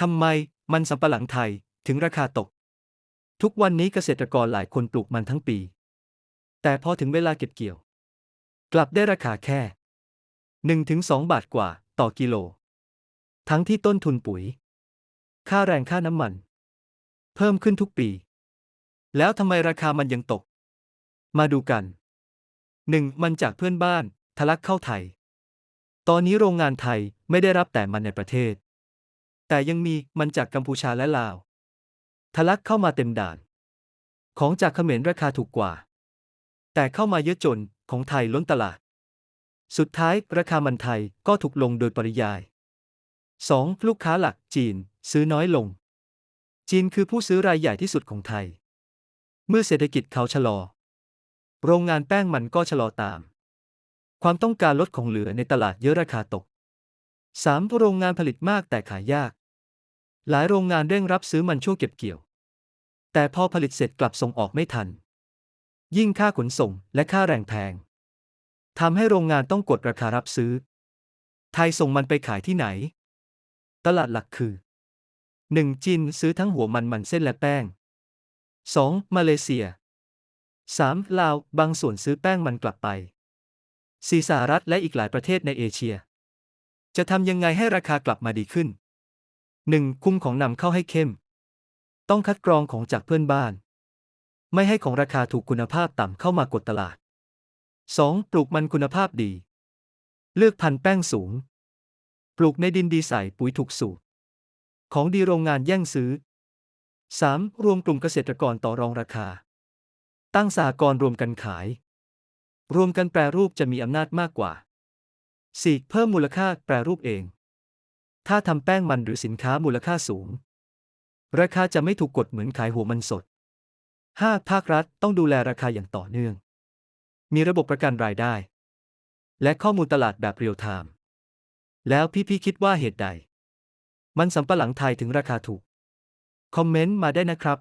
ทำไมมันสำปะหลังไทยถึงราคาตก ทุกวันนี้เกษตรกรหลายคนปลูกมันทั้งปี แต่พอถึงเวลาเก็บเกี่ยว กลับได้ราคาแค่ 1-2 บาทกว่าต่อกิโล ทั้งที่ต้นทุนปุ๋ย ค่าแรงค่าน้ำมัน เพิ่มขึ้นทุกปี แล้วทำไมราคามันยังตก มาดูกัน 1. มันจากเพื่อนบ้านทะลักเข้าไทย ตอนนี้โรงงานไทยไม่ได้รับแต่มันในประเทศ แต่ยังมีมันจากกัมพูชาและลาว ทะลักเข้ามาเต็มด่าน ของจากเขมรราคาถูกกว่า แต่เข้ามาเยอะจนของไทยล้นตลาด สุดท้ายราคามันไทยก็ถูกลงโดยปริยาย 2. ลูกค้าหลักจีนซื้อน้อยลง จีนคือผู้ซื้อรายใหญ่ที่สุดของไทย เมื่อเศรษฐกิจเขาชะลอ โรงงานแป้งมันก็ชะลอตาม ความต้องการลดของเหลือในตลาดเยอะราคาตก 3. โรงงานผลิตมากแต่ขายยาก หลายโรงงานเร่งรับซื้อมันช่วงเก็บเกี่ยว แต่พอผลิตเสร็จกลับส่งออกไม่ทัน ยิ่งค่าขนส่งและค่าแรงแพงทำให้โรงงานต้องกดราคารับซื้อ ไทยส่งมันไปขายที่ไหน ตลาดหลักคือ 1. จีนซื้อทั้งหัวมันมันเส้นและแป้ง 2. มาเลเซีย 3. ลาว บางส่วนซื้อแป้งมันกลับไป 4. สหรัฐและอีกหลายประเทศในเอเชีย จะทำยังไงให้ราคากลับมาดีขึ้น 1. คุมของนำเข้าให้เข้ม ต้องคัดกรองของจากเพื่อนบ้าน ไม่ให้ของราคาถูกคุณภาพต่ำเข้ามากดตลาด 2. ปลูกมันคุณภาพดี เลือกพันธุ์แป้งสูง ปลูกในดินดีใส่ปุ๋ยถูกสูตร ของดีโรงงานแย่งซื้อ 3. รวมกลุ่มเกษตรกรต่อรองราคา ตั้งสากรรวมกันขาย รวมกันแปรรูปจะมีอำนาจมากกว่า 4. เพิ่มมูลค่าแปรรูปเอง ถ้าทำแป้งมันหรือสินค้ามูลค่าสูง ราคาจะไม่ถูกกดเหมือนขายหัวมันสด 5. ภาครัฐต้องดูแลราคาอย่างต่อเนื่อง มีระบบประกันรายได้ และข้อมูลตลาดแบบเรียลไทม์ แล้วพี่ๆคิดว่าเหตุใด มันสำปะหลังไทยถึงราคาถูก คอมเมนต์มาได้นะครับ